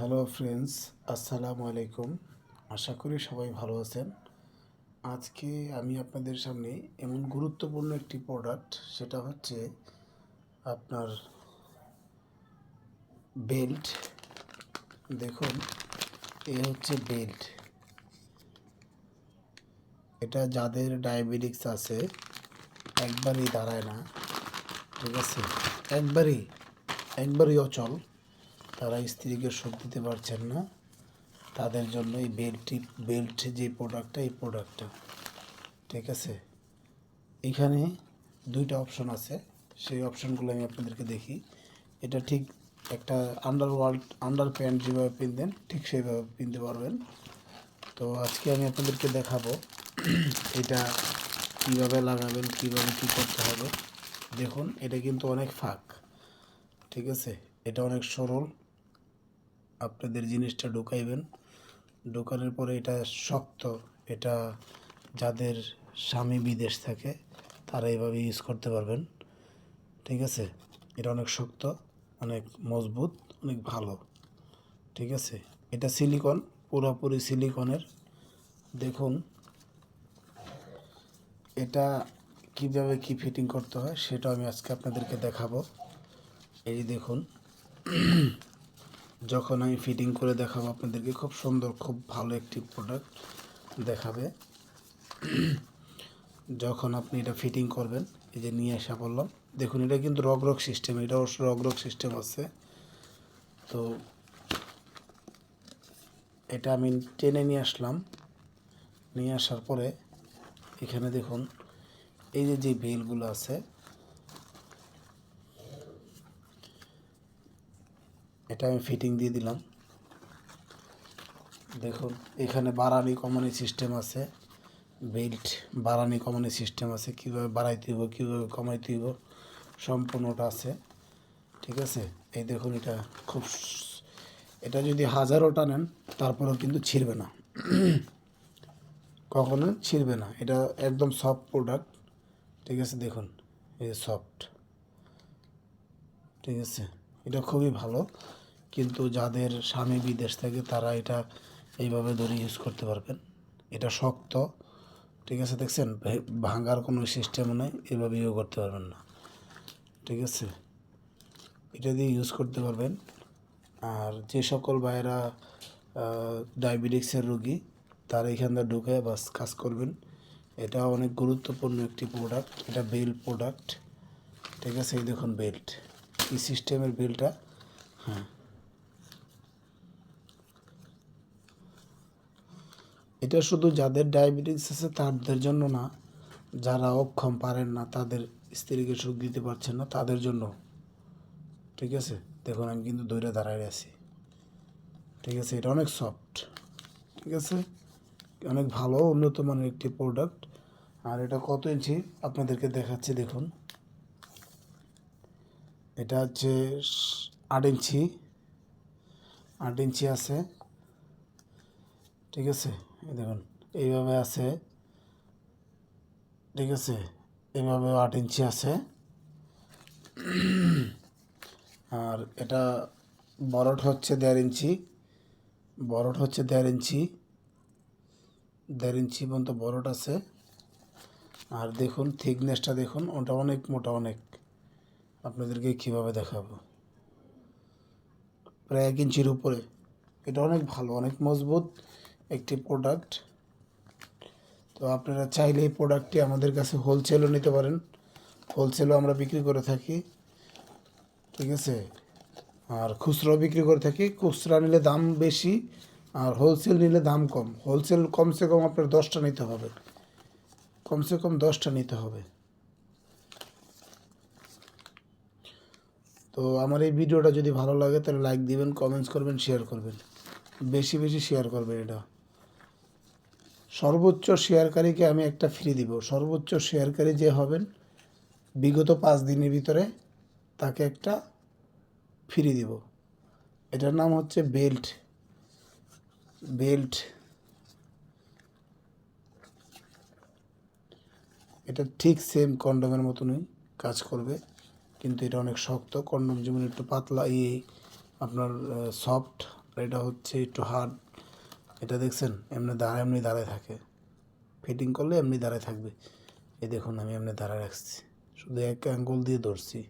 Hello friends, আসসালামু আলাইকুম। আশা করি সবাই ভালো আছেন। আজকে আমি আপনাদের সামনে এমন গুরুত্বপূর্ণ একটি প্রোডাক্ট সেটা হচ্ছে আপনার বেল্ট দেখুন, এ হচ্ছে বেল্ট এটা যাদের ডায়াবেটিক্স আছে, একবারই দাঁড়ায় না, ঠিক আছে? একবারই একবারই অচল। তারা স্ত্রীকে সুখ দিতে পারছেন না। তাদের জন্য এই বেল্টটি বেল্ট যে প্রোডাক্টটা এই প্রোডাক্টটা ঠিক আছে? এখানে দুইটা অপশন আছে। সেই অপশনগুলো আমি আপনাদেরকে দেখি। এটা ঠিক একটা আন্ডার ওয়ার্ল্ড আন্ডার প্যান্ট যেভাবে পিনতেন, ঠিক সেইভাবে পিনতে পারবেন। তো আজকে আমি আপনাদেরকে দেখাবো এটা কীভাবে লাগাবেন, কীভাবে কী করতে হবে। দেখুন, এটা কিন্তু অনেক ফাঁক। ঠিক আছে? এটা অনেক সরল। আপনাদের জিনিসটা ঢুকাইবেন। ঢোকানোর পরে এটা শক্ত, এটা যাদের স্বামী বিদেশ থাকে, তারা এইভাবে ইউজ করতে পারবেন। ঠিক আছে? এটা অনেক শক্ত, অনেক মজবুত, অনেক ভালো। ঠিক আছে? এটা সিলিকন পুরোপুরি সিলিকনের দেখুন, এটা কীভাবে কি ফিটিং করতে হয়, সেটা আমি আজকে আপনাদেরকে দেখাবো। এই দেখুন যখন আমি ফিটিং করে দেখাবো আপনাদেরকে, খুব সুন্দর, খুব ভালো একটি প্রোডাক্ট দেখাবে। যখন আপনি এটা ফিটিং করবেন, এই যে নিয়ে আসা বললাম, দেখুন, এটা কিন্তু রগ রগ সিস্টেম এটা অবশ্য রগ রগ সিস্টেম আছে। তো এটা আমি টেনে নিয়ে আসলাম। নিয়ে আসার পরে এখানে দেখুন, এই যে যে বেলগুলো আছে এটা আমি ফিটিং দিয়ে দিলাম। দেখুন, এখানে বাড়ানি কমানি সিস্টেম আছে। বেল্ট বাড়ানি কমানি সিস্টেম আছে। কীভাবে বাড়াইতে হইব, কীভাবে কমাইতে হইব, সম্পূর্ণটা আছে। ঠিক আছে? এই দেখুন, এটা খুব এটা যদি হাজারোটা নেন, তারপরেও কিন্তু ছিঁড়বে না। কখনো ছিঁড়বে না। এটা একদম সফট প্রোডাক্ট ঠিক আছে? দেখুন, এই সফট ঠিক আছে? এটা খুবই ভালো। কিন্তু যাদের স্বামী বিদেশ থাকে, তারা এটা এইভাবে ধরে ইউজ করতে পারবেন। এটা শক্ত, ঠিক আছে? দেখছেন? ভাঙার কোনো সিস্টেম নেই, এভাবে ইউ করতে পারবেন না। ঠিক আছে? এটা দিয়ে ইউজ করতে পারবেন। আর যে সকল ভাইয়েরা ডায়াবেটিক্সের রোগী, তারা এখানটা ঢুকে বাস কাজ করবেন। এটা অনেক গুরুত্বপূর্ণ একটি প্রোডাক্ট এটা বেল্ট প্রোডাক্ট ঠিক আছে? এই দেখুন বেল্ট। এই সিস্টেমের বেল্টটা হ্যাঁ। এটা শুধু যাদের ডায়াবেটিস আছে তাদের জন্য না, যারা অক্ষম পারেন না, তাদের স্ত্রীকে সুখ দিতে পারছেন না, তাদের জন্য। ঠিক আছে? দেখুন, আমি কিন্তু দৈরে দাঁড়ায় আছি। ঠিক আছে? এটা অনেক সফট ঠিক আছে? অনেক ভালো, উন্নত মানের একটি প্রোডাক্ট আর এটা কত ইঞ্চি? আপনাদেরকে দেখাচ্ছি, দেখুন। এটা হচ্ছে আট ইঞ্চি। আট ইঞ্চি আছে। ঠিক আছে? দেখুন, এইভাবে আছে, ঠিক আছে? এইভাবে আট ইঞ্চি আছে। আর এটা বড়ট হচ্ছে দেড় ইঞ্চি। বড়ট হচ্ছে দেড় ইঞ্চি। দেড় ইঞ্চি পর্যন্ত বড়ট আছে। আর দেখুন, থিকনেসটা দেখুন, ওটা অনেক মোটা অনেক। আপনাদেরকে কীভাবে দেখাবো? প্রায় এক ইঞ্চির উপরে। এটা অনেক ভালো, অনেক মজবুত। একটি প্রোডাক্ট তো আপনারা চাইলে এই প্রোডাক্টটি আমাদের কাছে হোলসেলও নিতে পারেন। হোলসেলও আমরা বিক্রি করে থাকি, ঠিক আছে? আর খুচরাও বিক্রি করে থাকি, খুচরা নিলে দাম বেশি আর হোলসেল নিলে দাম কম। হোলসেল কমসে কম আপনার দশটা নিতে হবে। কমসে কম দশটা নিতে হবে। তো আমার এই ভিডিওটা যদি ভালো লাগে তাহলে লাইক দিবেন কমেন্টস করবেন শেয়ার করবেন। বেশি বেশি শেয়ার করবেন এটা। সর্বোচ্চ শেয়ারকারীকে আমি একটা ফ্রি দিব। সর্বোচ্চ শেয়ারকারী যে হবেন, বিগত পাঁচ দিনের ভিতরে তাকে একটা ফ্রি দিব। এটার নাম হচ্ছে বেল্ট। বেল্ট। এটা ঠিক সেম কন্ডমের মতনই কাজ করবে, কিন্তু এটা অনেক শক্ত। কন্ডম যেমন একটু পাতলা, এই আপনার সফট এটা হচ্ছে একটু হার্ড এটা দেখছেন? এমনি দাঁড়ায় এমনি দাঁড়ায় থাকে। ফিটিং করলে এমনি দাঁড়ায় থাকবে। এই দেখুন, আমি এমনি দাঁড়ায় রাখছি। শুধু এক আঙ্গুল দিয়ে ধরছি।